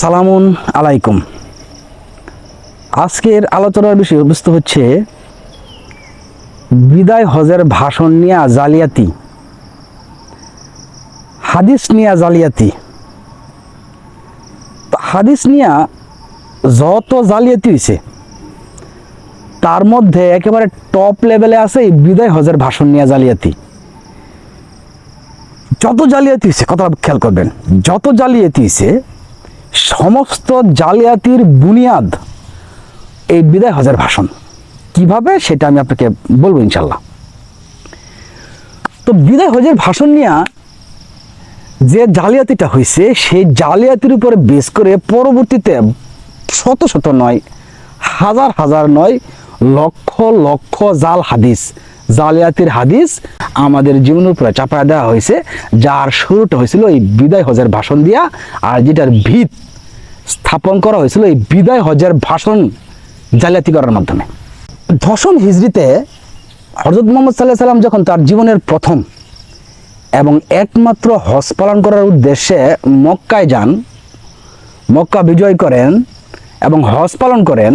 সালামুন আলাইকুম। আজকের আলোচনার বিষয়বস্তু হচ্ছে বিদায় হজের ভাষণ নিয়ে জালিয়াতি। হাদিস নিয়ে জালিয়াতি। হাদিস নিয়ে যত জালিয়াতি হয়েছে তার মধ্যে একেবারে টপ লেভেলে আছে এই বিদায় হজের ভাষণ নিয়ে জালিয়াতি। যত জালিয়াতি হয়েছে কথা খেয়াল করবেন, যত জালিয়াতি হয়েছে সমস্ত জালিয়াতির বুনিয়াদ এই বিদায় হজের ভাষণ। কীভাবে? সেটা আমি আপনাকে বলব ইনশাল্লাহ তো বিদায় হজের ভাষণ নিয়ে যে জালিয়াতিটা হয়েছে, সেই জালিয়াতির উপরে বেস করে পরবর্তীতে শত শত নয়, হাজার হাজার নয়, লক্ষ লক্ষ জাল হাদিস, জালিয়াতির হাদিস আমাদের জীবনের উপরে চাপায় দেওয়া হয়েছে, যার শুরুটা হয়েছিল এই বিদায় হজের ভাষণ দিয়া, আর যেটার ভিত স্থাপন করা হয়েছিল এই বিদায় হজের ভাষণ জালিয়াতি করার মাধ্যমে। দশম হিজড়িতে হজরত মোহাম্মদ সাল্লাহ সাল্লাম যখন তার জীবনের প্রথম এবং একমাত্র হজ পালন করার উদ্দেশ্যে মক্কায় যান, মক্কা বিজয় করেন এবং হজ পালন করেন,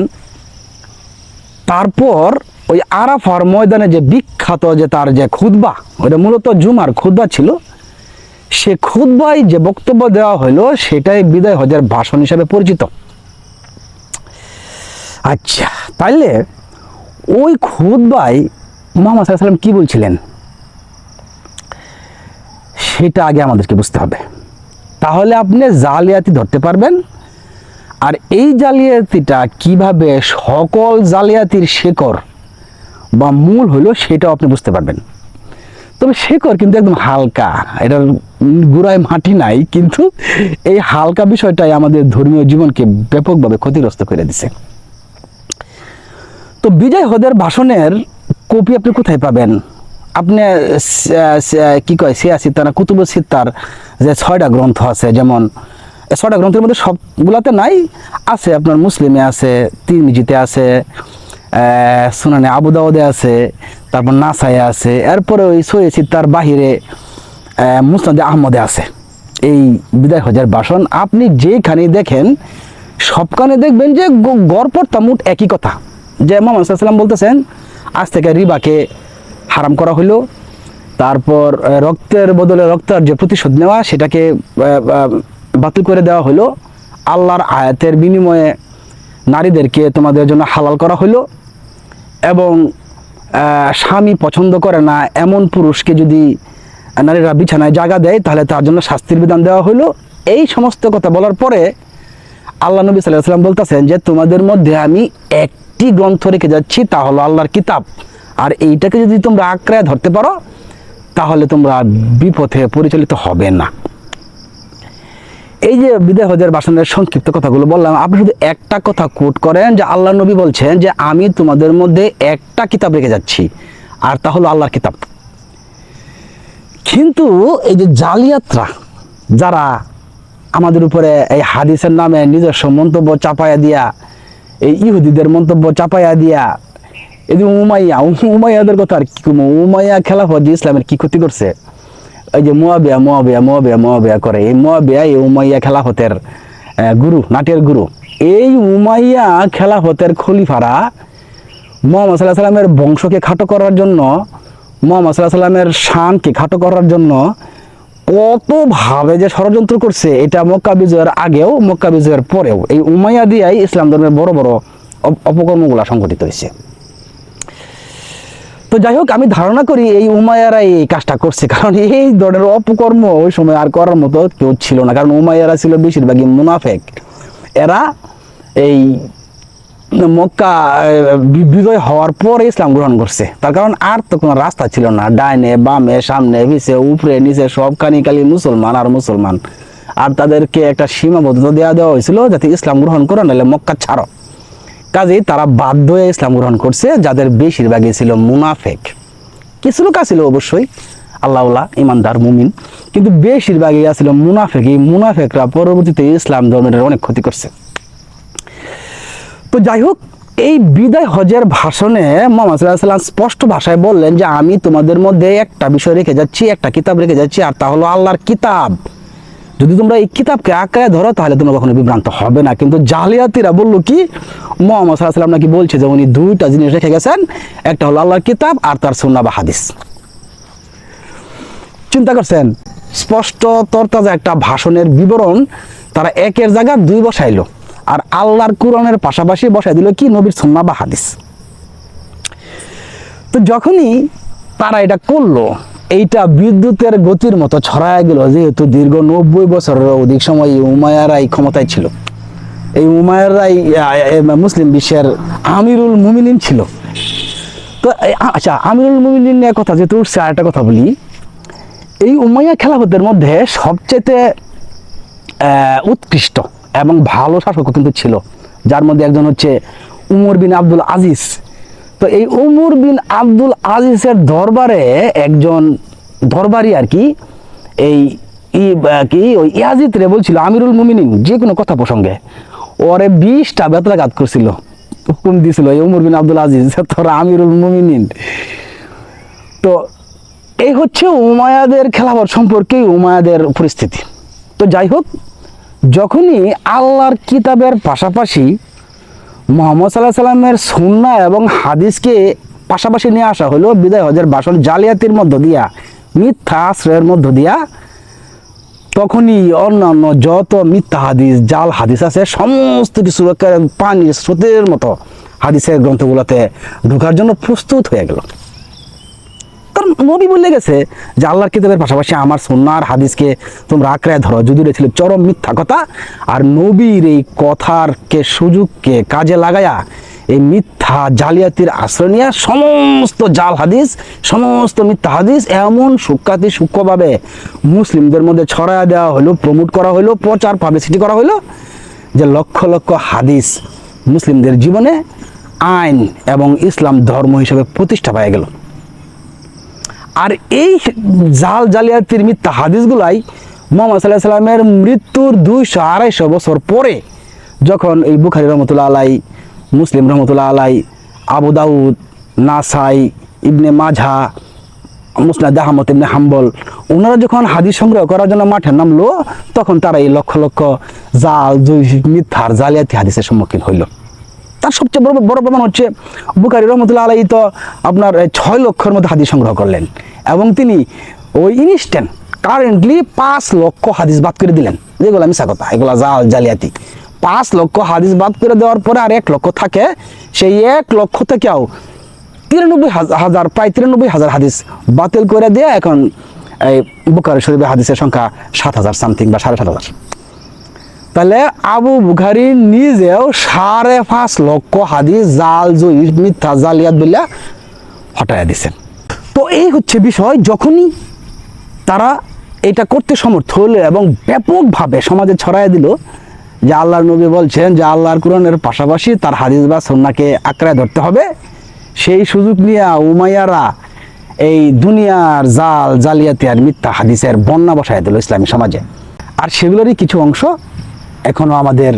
তারপর ওই আরাফার ময়দানে যে বিখ্যাত যে তার যে খুদবা ওটা মূলত জুমার খুদবা ছিল সে খুদবাই যে বক্তব্য দেওয়া হলো, সেটাই বিদায় হজের ভাষণ হিসাবে পরিচিত। আচ্ছা তাইলে ওই খুদবাই মোহাম্মদ সাল্লাম কি বলছিলেন? সেটা আগে আমাদেরকে বুঝতে হবে। তাহলে আপনি জালিয়াতি ধরতে পারবেন, আর এই জালিয়াতিটা কীভাবে সকল জালিয়াতির শেকড় বা মূল হলো সেটাও আপনি বুঝতে পারবেন। তবে শেকড় কিন্তু একদম হালকা। এটার গুড়ায় মাটি নাই, কিন্তু এই হালকা বিষয়টাই আমাদের ধর্মীয় জীবনকে ব্যাপকভাবে ক্ষতিগ্রস্ত করে দিছে। তো বিজয় হদের ভাষণের কপি আপনি কোথায় পাবেন? আপনি কি কয় সিয়াসিতা না কুতুব সিত্তার যে ছয়টা গ্রন্থ আছে, যেমন ছয়টা গ্রন্থের মধ্যে সবগুলাতে নাই, আছে আপনার মুসলিমে আছে, তিরমিজিতে আছে সুনানে আবুদাউদে আছে, তারপর নাসায়ে আছে, এরপরে ওই সৈয় সিত্তার বাহিরে মুসনাদে আহমদে আছে। এই বিদায় হজার বাসন আপনি যেখানেই দেখেন, সবখানে দেখবেন যে গ- গড়পড় তামুট একই কথা। যে মোহাম্মদ সাল্লাম বলতেছেন, আজ থেকে রিবাকে হারাম করা হলো তারপর রক্তের বদলে রক্তের যে প্রতিশোধ নেওয়া, সেটাকে বাতিল করে দেওয়া হলো আল্লাহর আয়াতের বিনিময়ে নারীদেরকে তোমাদের জন্য হালাল করা হলো এবং স্বামী পছন্দ করে না এমন পুরুষকে যদি নারীরা বিছানায় জায়গা দেয়, তাহলে তার জন্য শাস্তির বিধান দেওয়া হলো। এই সমস্ত কথা বলার পরে আল্লাহ নবী সাল্লাহ সাল্লাম বলতেছেন যে, তোমাদের মধ্যে আমি একটি গ্রন্থ রেখে যাচ্ছি, তা হলো আল্লাহর কিতাব। আর এইটাকে যদি তোমরা আঁকড়ায় ধরতে পারো, তাহলে তোমরা বিপথে পরিচালিত হবে না। এই যে বিদায় হজের বাসনের সংক্ষিপ্ত কথাগুলো বললাম, আপনি শুধু একটা কথা কোট করেন যে আল্লাহ নবী বলছেন যে আমি তোমাদের মধ্যে একটা কিতাব রেখে যাচ্ছি, আর তা হলো আল্লাহর কিতাব। কিন্তু এই যে জালিয়াতরা, যারা আমাদের উপরে এই হাদিসের নামে নিজস্ব মন্তব্য চাপায়া দিয়া, এই ইহুদিদের মন্তব্য চাপায়া দিয়া, এই যে উমাইয়া, উমাইয়াদের কথা আর কি উমাইয়া খেলাফত ইসলামের কি ক্ষতি করছে? ওই যে মোয়াবিয়া মোয়াবিয়া মোয়াবিয়া মোয়াবিয়া করে। এই মোয়াবিয়া, এই উমাইয়া খেলাফতের গুরু, নাটের গুরু। এই উমাইয়া খেলাফতের খলিফারা মোহাম্মদ সাল্লাহ সাল্লামের বংশকে খাটো করার জন্য, মোহাম্মদ সাল্লাহ সাল্লামের শানকে খাটো করার জন্য কতভাবে যে ষড়যন্ত্র করছে, এটা মক্কা বিজয়ের আগেও, মক্কা বিজয়ের পরেও। এই উমাইয়া দিয়াই ইসলাম ধর্মের বড় বড় অপ- অপকর্মগুলা সংঘটিত হয়েছে। তো যাই হোক, আমি ধারণা করি এই উমায়ারা এই কাজটা করছে, কারণ এই ধরনের অপকর্ম ওই সময় আর করার মতো কেউ ছিল না, কারণ উমায়ারা ছিল বেশিরভাগই মুনাফেক। এরা এই মক্কা বিজয় হওয়ার পরে ইসলাম গ্রহণ করছে। তার কারণ আর তো কোনো রাস্তা ছিল না, ডাইনে, বামে, সামনে পিছে উপরে, নিচে সবখানি খালি মুসলমান আর মুসলমান। আর তাদেরকে একটা সীমাবদ্ধতা দেওয়া দেওয়া হয়েছিল যাতে ইসলাম গ্রহণ করে, নাহলে মক্কা ছাড়ো। কাজেই তারা বাধ্য হয়ে ইসলাম গ্রহণ করছে, যাদের বেশিরভাগই ছিল মুনাফেক। কিছু লোক ছিল অবশ্যই, আল্লাহওয়ালা, ইমানদার, মুমিন, কিন্তু বেশিরভাগই ছিল মুনাফেক। এই মুনাফেকরা পরবর্তীতে ইসলাম ধর্মের অনেক ক্ষতি করছে। তো যাই হোক, এই বিদায় হজের ভাষণে মোহাম্মদ সাল্লাহ স্পষ্ট ভাষায় বললেন যে, আমি তোমাদের মধ্যে একটা বিষয় রেখে যাচ্ছি, একটা কিতাব রেখে যাচ্ছি, আর তা হলো আল্লাহর কিতাব। যদি তোমরা এই কিতাবকে আঁকড়ায় ধরো, তাহলে তোমরা কখনো বিভ্রান্ত হবে না। কিন্তু জালিয়াতিরা বলল কি, মোহাম্মদ সাল্লাহ নাকি বলছে যে উনি দুইটা জিনিস রেখে গেছেন, একটা হলো আল্লাহর কিতাব আর তার সুন্না বা হাদিস। চিন্তা করছেন, স্পষ্ট তরতাজা একটা ভাষণের বিবরণ তারা একের জায়গা দুই বসাইলো, আর আল্লাহর কোরআনের পাশাপাশি বসাই দিল কি, নবীর সুন্না বা হাদিস। তো যখনই তারা এটা করল এইটা বিদ্যুতের গতির মতো ছড়ায় গেল, যেহেতু দীর্ঘ নব্বই বছরের অধিক সময় এই উমায়ারাই ক্ষমতায় ছিল। এই উমায়ারাই মুসলিম বিশ্বের আমিরুল মুমিনিন ছিল। তো আচ্ছা আমিরুল মুমিনিন নিয়ে কথা যেহেতু উঠছে একটা কথা বলি। এই উমাইয়া খেলাফতের মধ্যে সবচেয়ে উৎকৃষ্ট এবং ভালো শাসক কিন্তু ছিল, যার মধ্যে একজন হচ্ছে উমর বিন আব্দুল আজিজ। তো এই উমর বিন আব্দুল আজিজের দরবারে একজন দরবারি আর কি, এই কি, ওই ইয়াজিদ রে বলছিল, আমিরুল মুমিনিন, যে কোনো কথা প্রসঙ্গে। ওরে বিশটা বেতরাঘাত করছিল, হুকুম দিয়েছিল এই উমর বিন আব্দুল আজিজ তোরা আমিরুল মুমিনিন। তো এই হচ্ছে উমায়াদের খেলাফত সম্পর্কে উমায়াদের পরিস্থিতি। তো যাই হোক, যখনই আল্লাহর কিতাবের পাশাপাশি মোহাম্মদ সাল্লাহ সাল্লামের সুন্না এবং হাদিসকে পাশাপাশি নিয়ে আসা হলো বিদায় হজের বাসন জালিয়াতির মধ্য দিয়া, মিথ্যা আশ্রয়ের মধ্য দিয়া। তখনই অন্যান্য যত মিথ্যা হাদিস, জাল হাদিস আছে, সমস্ত কিছু পানির স্রোতের মতো। হাদিসের গ্রন্থগুলোতে ঢোকার জন্য প্রস্তুত হয়ে গেল। কারণ নবী বলে গেছে যে আল্লাহর কিতাবের পাশাপাশি আমার সন্ন্যার হাদিসকে তোমরা আঁকড়ায় ধরো। যদি ছিল চরম মিথ্যা কথা, আর নবীর এই কথারকে, সুযোগকে কাজে লাগায়া এই মিথ্যা জালিয়াতির আশ্রয় নিয়ে সমস্ত জাল হাদিস, সমস্ত মিথ্যা হাদিস এমন সূক্ষাতি সূক্ষ্মভাবে মুসলিমদের মধ্যে ছড়ায় দেওয়া হলো, প্রমোট করা হলো, প্রচার পাবলিসিটি করা হলো যে লক্ষ লক্ষ হাদিস মুসলিমদের জীবনে আইন এবং ইসলাম ধর্ম হিসেবে প্রতিষ্ঠা পাওয়া গেল। আর এই জাল জালিয়াতির মিথ্যা হাদিসগুলাই মোহাম্মদ সাল্লাহ সাল্লামের মৃত্যুর দুইশো আড়াইশো বছর পরে যখন এই বুখারি রহমতুল্লাহ আলাই, মুসলিম রহমতুল্লাহ আলাই, আবু দাউদ, নাসাই, ইবনে মাঝা মুসনাদ আহমদ ইবনে হাম্বল, ওনারা যখন হাদিস সংগ্রহ করার জন্য মাঠে নামলো, তখন তারা এই লক্ষ লক্ষ জাল মিথ্যার জালিয়াতি হাদিসের সম্মুখীন হইল। তার সবচেয়ে বড় বড় প্রমাণ হচ্ছে বুকারি রহমতুল্লাহ আলাই তো আপনার ছয় লক্ষের মধ্যে হাদিস সংগ্রহ করলেন। এবং তিনি ওই ইনস্ট্যান্ট কারেন্টলি পাঁচ লক্ষ হাদিস বাদ করে দিলেন। যেগুলো আমি কথা, এগুলো জাল জালিয়াতি। পাঁচ লক্ষ হাদিস বাদ করে দেওয়ার পরে আর এক লক্ষ থাকে, সেই এক লক্ষ থেকেও তিরানব্বই হাজার হাজার, প্রায় তিরানব্বই হাজার হাদিস বাতিল করে দিয়ে এখন এই বুকারি শরীফের হাদিসের সংখ্যা সাত হাজার সামথিং বা সাড়ে সাত হাজার। তাহলে আবু বুখারি নিজেও সাড়ে পাঁচ লক্ষ হাদিস জাল জয়ী মিথ্যা, জালিয়াত বলে হটাইয়া দিছেন। তো এই হচ্ছে বিষয়, যখনই তারা এটা করতে সমর্থ হলো এবং ব্যাপকভাবে সমাজে ছড়াই দিল যে আল্লাহর নবী বলছেন যে আল্লাহর কোরআনের পাশাপাশি তার হাদিস বা সন্নাকে আঁকড়ায় ধরতে হবে, সেই সুযোগ নিয়ে উমাইয়ারা এই দুনিয়ার জাল, জালিয়াতি আর মিথ্যা হাদিসের বন্যা বসায় দিল ইসলামী সমাজে। আর সেগুলোরই কিছু অংশ এখনও আমাদের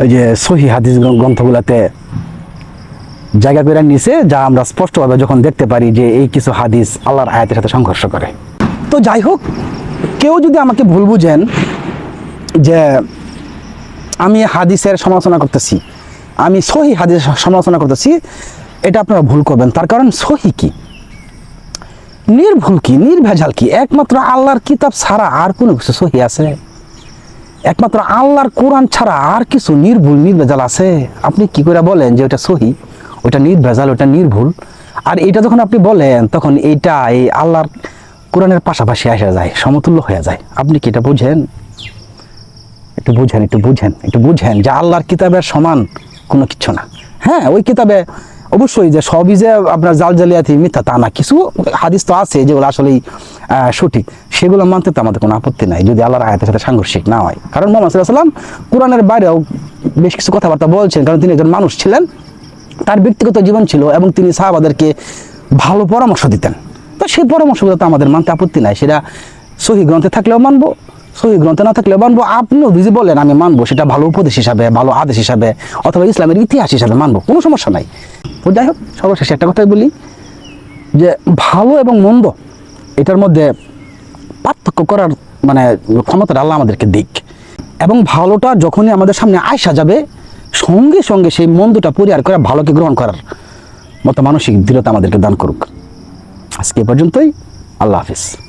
ওই যে সহি হাদিস গ্রন্থ- গ্রন্থগুলোতে জায়গা করে নিছে, যা আমরা স্পষ্টভাবে যখন দেখতে পারি যে এই কিছু হাদিস আল্লাহর আয়াতের সাথে সংঘর্ষ করে। তো যাই হোক, কেউ যদি আমাকে ভুল বুঝেন যে আমি হাদিসের সমালোচনা করতেছি, আমি সহি হাদিসের সমালোচনা করতেছি, এটা আপনারা ভুল করবেন। তার কারণ সহি কি? নির্ভুল কি? নির্ভেজাল কি? একমাত্র আল্লাহর কিতাব ছাড়া আর কোনো কিছু সহি আছে? একমাত্র আল্লাহর কোরআন ছাড়া আর কিছু নির্ভুল, নির্ভেজাল আছে? আপনি কি করে বলেন যে ওটা সহি? ওটা নির্ভেজাল ওটা নির্ভুল? আর এটা যখন আপনি বলেন, তখন এইটা এই আল্লাহর কোরআনের পাশাপাশি আসা যায়, সমতুল্য হয়ে যায়। আপনি কি এটা বুঝেন? একটু বুঝেন একটু বুঝেন একটু বুঝেন যে আল্লাহর কিতাবের সমান কোনো কিছু না। হ্যাঁ ওই কিতাবে অবশ্যই যে সবই যে আপনার জাল জালিয়াতি মিথ্যা তা না, কিছু হাদিস তো আছে যেগুলো আসলেই সঠিক। সেগুলো মানতে তো আমাদের কোনো আপত্তি নাই, যদি আল্লাহর আয়াতের সাথে সাংঘর্ষিক না হয়। কারণ মোহাম্মদ সাল্লাম কোরআনের বাইরেও বেশ কিছু কথাবার্তা বলছেন, কারণ তিনি একজন মানুষ ছিলেন, তার ব্যক্তিগত জীবন ছিল এবং তিনি সাহাবাদেরকে ভালো পরামর্শ দিতেন। তো সেই পরামর্শগুলো তো আমাদের মানতে আপত্তি নাই, সেটা সহি গ্রন্থে থাকলেও মানবো। সহি গ্রন্থে না থাকলে মানবো, আপনিও যদি বলেন, আমি মানবো, সেটা ভালো উপদেশ হিসাবে, ভালো আদেশ হিসাবে, অথবা ইসলামের ইতিহাস হিসাবে মানবো, কোনো সমস্যা নাই। তো যাই হোক, সর্বশেষে একটা কথাই বলি, যে ভালো এবং মন্দ, এটার মধ্যে পার্থক্য করার মানে ক্ষমতাটা আল্লাহ আমাদেরকে দিক। এবং ভালোটা যখনই আমাদের সামনে আয়সা যাবে, সঙ্গে সঙ্গে সেই মন্দটা পরিহার করে, ভালোকে গ্রহণ করার মতো মানসিক দৃঢ়তা আমাদেরকে দান করুক। আজকে পর্যন্তই, আল্লাহ হাফিজ।